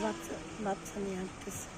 Wat, wat van die hand is.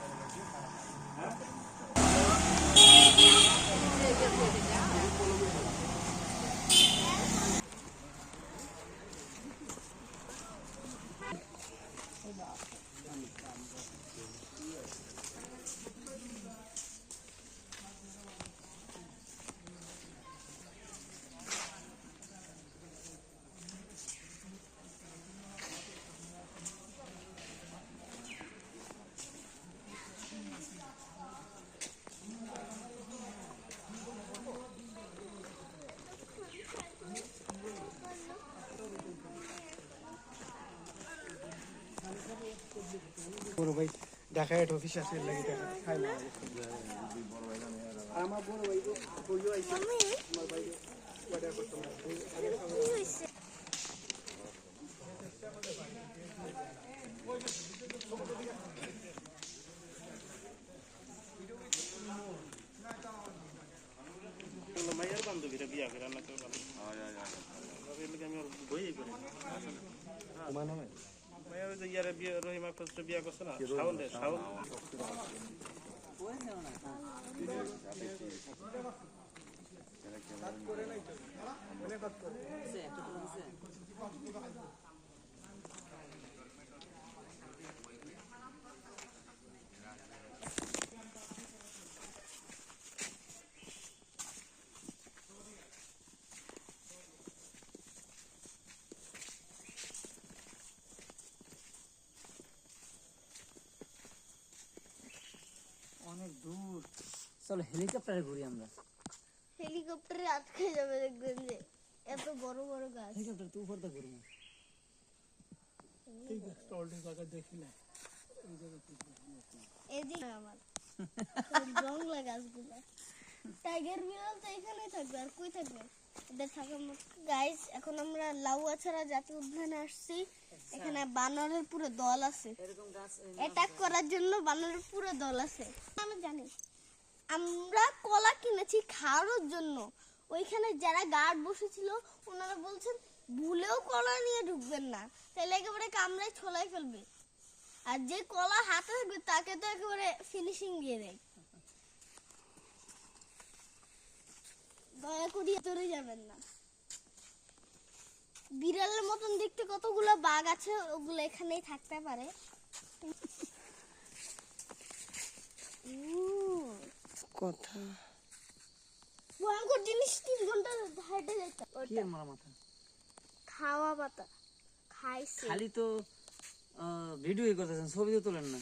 বড় ভাই Dhaka head office আছে লাগি টাকা। খাই না আর আমার বড় ভাই বইও আইছে আমার ভাই অর্ডার করতে না মায়ের বান্ধবীরা বিয়া করে রান্না করে ভালো আমি বইই করি তোমার নামে? মায়ের ওই যে ইয়ারে বিয়ে রহিমা কষ্ট বিয়া করছে না শাওন রে শাওন অনেক দূর। চলো হেলিকপ্টারে ঘুরি আমরা। হেলিকপ্টারে আটকে যাবে দেখবেন যে এত বড় বড় গাছ। হেলিকপ্টার তো উপর দিয়ে ঘুরবো। এদিকে আমার। জংলা গাছগুলো। টাইগার বিড়াল তো এখানেই থাকবে আর কই থাকবে? এদের থাকার মতো। গাইস এখন আমরা জাতীয় উদ্যানে আসছি। এখানে বানরের পুরো দল আছে। অ্যাটাক করার জন্য বানরের পুরো দল আছে। আমি জানি। আমরা কলা কিনেছি খাওয়ার জন্য। ওইখানে যারা গার্ড বসেছিল ওনারা বলছেন ভুলেও কলা নিয়ে ঢুকবেন না। তাহলে একেবারে কামড়ায় ছোলাই ফেলবে। আর যে কলা হাতে থাকবে তাকে তো একেবারে ফিনিশিং দিয়ে দেয়। দয়া করিয়ে তোরে যাবেন না। বিড়ালের মতন দেখতে কতগুলো বাঘ আছে ওগুলো এখানেই থাকতে পারে। কথা। ভয়ঙ্কর জিনিস তিন ঘণ্টা হেঁটে যেতে কি আর মারা মাথা? খাওয়া পাতা খাইছে। খালি তো ভিডিও করতেছেন ছবি তো তোলেন না।